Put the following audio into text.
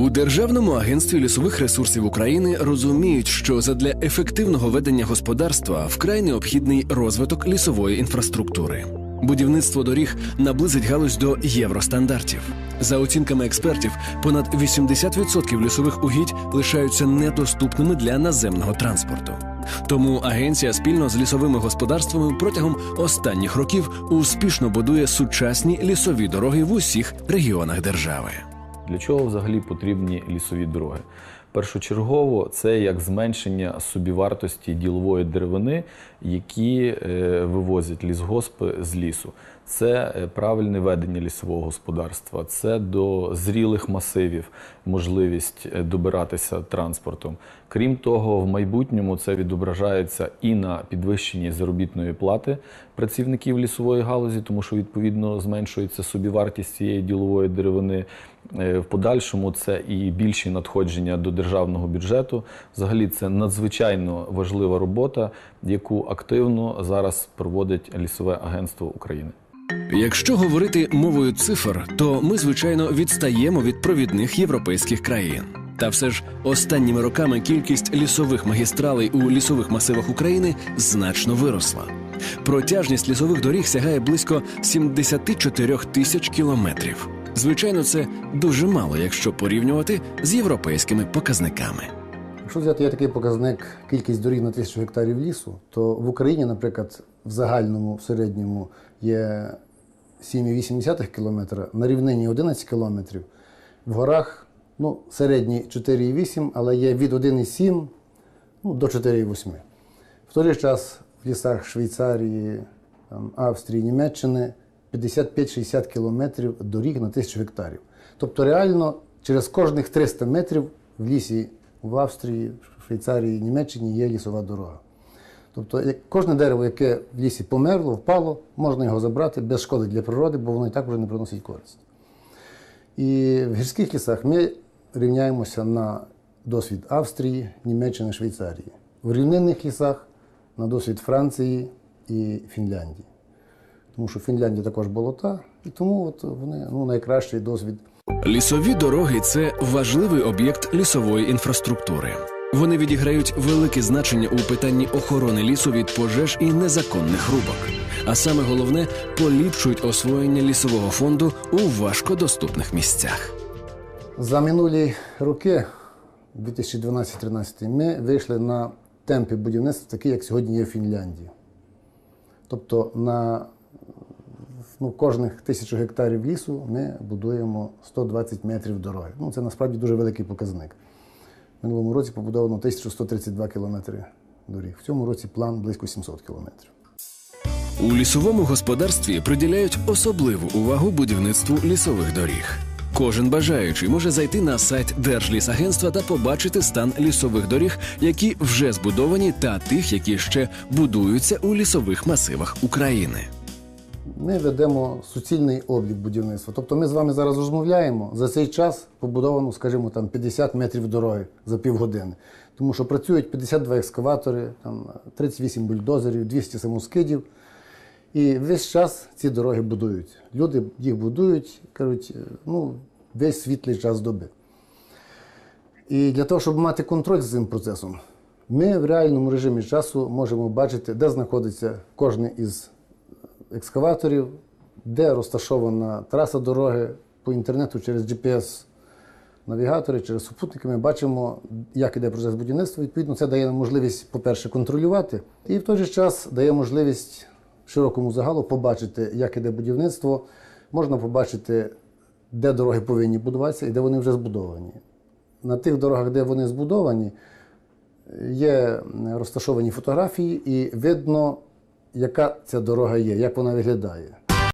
У Державному агентстві лісових ресурсів України розуміють, що задля ефективного ведення господарства вкрай необхідний розвиток лісової інфраструктури. Будівництво доріг наблизить галузь до євростандартів. За оцінками експертів, понад 80% лісових угідь лишаються недоступними для наземного транспорту. Тому агенція спільно з лісовими господарствами протягом останніх років успішно будує сучасні лісові дороги в усіх регіонах держави. Для чого взагалі потрібні лісові дороги? Першочергово це як зменшення собівартості ділової деревини, які е, вивозять лісгоспи з лісу. Це е, правильне ведення лісового господарства, це до зрілих масивів можливість е, добиратися транспортом. Крім того, в майбутньому це відображається і на підвищенні заробітної плати працівників лісової галузі, тому що відповідно зменшується собівартість цієї ділової деревини. Е, В подальшому це і більші надходження до державного бюджету. Взагалі, це надзвичайно важлива робота, яку активно зараз проводить лісове агентство України. Якщо говорити мовою цифр, то ми звичайно відстаємо від провідних європейських країн. Та все ж останніми роками кількість лісових магістралей у лісових масивах України значно виросла. Протяжність лісових доріг сягає близько 74 тисяч кілометрів. Звичайно, це дуже мало, якщо порівнювати з європейськими показниками. Якщо взяти є такий показник кількість доріг на тисячу гектарів лісу, то в Україні, наприклад, в загальному, в середньому є 7,8 км, на рівнині 11 км, в горах ну, середні 4,8, але є від 1,7 ну, до 4,8. В той же час в лісах Швейцарії, там, Австрії, Німеччини 55-60 кілометрів доріг на тисячу гектарів. Тобто реально через кожних 300 метрів в лісі в Австрії, Швейцарії, Німеччині є лісова дорога. Тобто як кожне дерево, яке в лісі померло, впало, можна його забрати без шкоди для природи, бо воно і так вже не приносить користь. І в гірських лісах ми рівняємося на досвід Австрії, Німеччини, Швейцарії. В рівнинних лісах на досвід Франції і Фінляндії. Тому що Фінляндія також болота, і тому от вони ну, найкращий досвід Лісові дороги це важливий об'єкт лісової інфраструктури. Вони відіграють велике значення у питанні охорони лісу від пожеж і незаконних рубок. А саме головне поліпшують освоєння лісового фонду у важкодоступних місцях. За минулі роки, 2012-2013, ми вийшли на темпи будівництва, такі, як сьогодні є в Фінляндії. Тобто на ну, кожних тисячу гектарів лісу ми будуємо 120 метрів дороги. Ну, це насправді дуже великий показник. В минулому році побудовано 1132 кілометри доріг. В цьому році план близько 700 кілометрів. У лісовому господарстві приділяють особливу увагу будівництву лісових доріг. Кожен бажаючий може зайти на сайт Держлісагентства та побачити стан лісових доріг, які вже збудовані, та тих, які ще будуються у лісових масивах України. Ми ведемо суцільний облік будівництва. Тобто ми з вами зараз розмовляємо. За цей час побудовано, скажімо, там 50 метрів дороги за півгодини. Тому що працюють 52 екскаватори, там 38 бульдозерів, 200 самоскидів. І весь час ці дороги будують. Люди їх будують, кажуть, ну, весь світлий час доби. І для того, щоб мати контроль за цим процесом, ми в реальному режимі часу можемо бачити, де знаходиться кожен із екскаваторів, де розташована траса дороги по інтернету через GPS-навігатори, через супутники. Ми бачимо, як іде процес будівництва. Відповідно, це дає нам можливість, по-перше, контролювати, і в той же час дає можливість широкому загалу побачити, як іде будівництво. Можна побачити, де дороги повинні будуватися і де вони вже збудовані. На тих дорогах, де вони збудовані, є розташовані фотографії, і видно, яка ця дорога є, як вона виглядає.